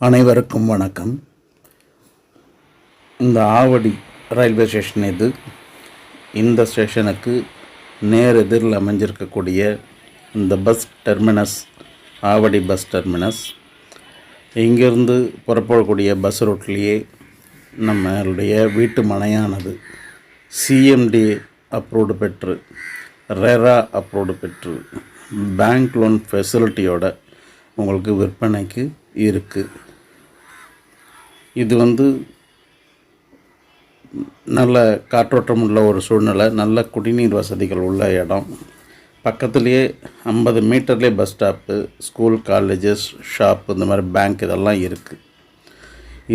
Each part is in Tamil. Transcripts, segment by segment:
அனைவருக்கும் வணக்கம். இந்த ஆவடி ரயில்வே ஸ்டேஷன் இது. இந்த ஸ்டேஷனுக்கு நேர் எதிரில் அமைஞ்சிருக்கக்கூடிய இந்த bus terminus Avadi bus terminus இங்கேருந்து புறப்படக்கூடிய பஸ் ரூட்லேயே நம்மளுடைய வீட்டு மனையானது சிஎம்டி அப்ரூவ்டு பெற்று ரெரா அப்ரூவ்டு பெற்று பேங்க் லோன் ஃபெசிலிட்டியோட உங்களுக்கு விற்பனைக்கு இருக்குது இது வந்து நல்ல காற்றோட்டம் உள்ள ஒரு சூழ்நிலை. நல்ல குடிநீர் வசதிகள் உள்ள இடம். பக்கத்துலேயே ஐம்பது மீட்டர்லேயே bus stop school colleges shop இந்த மாதிரி பேங்க் இதெல்லாம் இருக்குது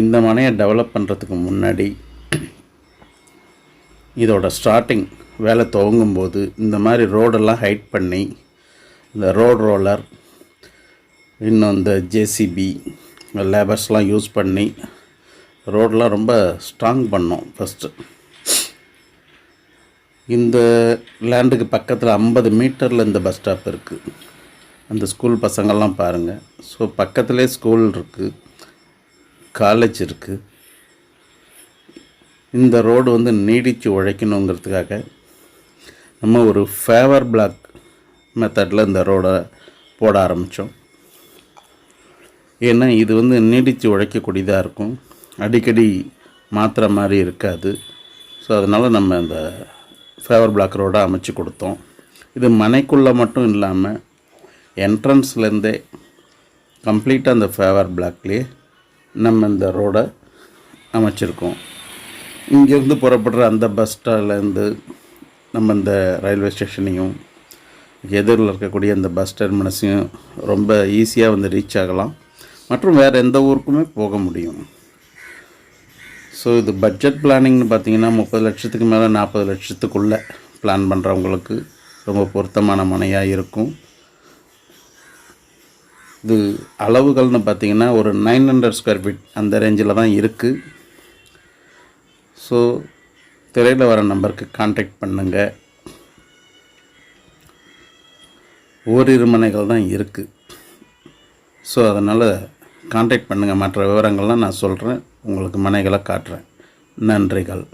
இந்த மனையை டெவலப் பண்ணுறதுக்கு முன்னாடி இதோட ஸ்டார்டிங் வேலை துவங்கும்போது இந்த மாதிரி ரோடெல்லாம் ஹைட் பண்ணி இந்த ரோட் ரோலர் இன்னும் இந்த ஜேசிபி லேபர்ஸ்லாம் யூஸ் பண்ணி ரோடெலாம் ரொம்ப ஸ்ட்ராங் பண்ணோம் ஃபஸ்ட்டு இந்த லேண்டுக்கு பக்கத்தில் ஐம்பது மீட்டரில் இந்த பஸ் ஸ்டாப் இருக்குது அந்த ஸ்கூல் பசங்கள்லாம் பாருங்கள் ஸோ பக்கத்துலேயே ஸ்கூல் இருக்குது காலேஜ் இருக்குது இந்த ரோடு வந்து நீடித்து உழைக்கணுங்கிறதுக்காக நம்ம ஒரு ஃபேவர் பிளாக் மெத்தடில் இந்த ரோடை போட ஆரம்பித்தோம் ஏன்னா இது வந்து நீடித்து உழைக்கக்கூடியதாக இருக்கும். அடிக்கடி மாத்திர மாதிரி இருக்காது. ஸோ அதனால் நம்ம இந்த ஃபேவர் பிளாக்கரோடு அமைச்சு கொடுத்தோம். இது மனைக்குள்ளே மட்டும் இல்லாமல் என்ட்ரன்ஸ்லேருந்தே கம்ப்ளீட்டாக அந்த ஃபேவர் பிளாக்லேயே நம்ம இந்த ரோடை அமைச்சிருக்கோம். இங்கேருந்து புறப்படுற அந்த பஸ் ஸ்டாண்ட்லேருந்து நம்ம இந்த ரயில்வே ஸ்டேஷனையும் எதிரில் இருக்கக்கூடிய அந்த பஸ் டெர்மினஸையும் ரொம்ப ஈஸியாக வந்து ரீச் ஆகலாம். மற்றும் வேறு எந்த ஊருக்குமே போக முடியும். ஸோ இது பட்ஜெட் பிளானிங்னு பார்த்தீங்கன்னா முப்பது லட்சத்துக்கு மேலே நாற்பது லட்சத்துக்குள்ளே பிளான் பண்ணுறவங்களுக்கு ரொம்ப பொருத்தமான மனையாக இருக்கும். இது அளவுகள்னு பார்த்திங்கன்னா ஒரு நைன் ஹண்ட்ரட் ஸ்கொயர் ஃபீட் அந்த ரேஞ்சில் தான் இருக்குது ஸோ திரையில் வர நம்பருக்கு காண்டாக்ட் பண்ணுங்கள் ஓரிரு மனைகள் தான் இருக்குது ஸோ அதனால் காண்டாக்ட் பண்ணுங்கள் மற்ற விவரங்கள்லாம் நான் சொல்கிறேன் உங்களுக்கு மனைகளை காட்டுறேன். நன்றிகள்.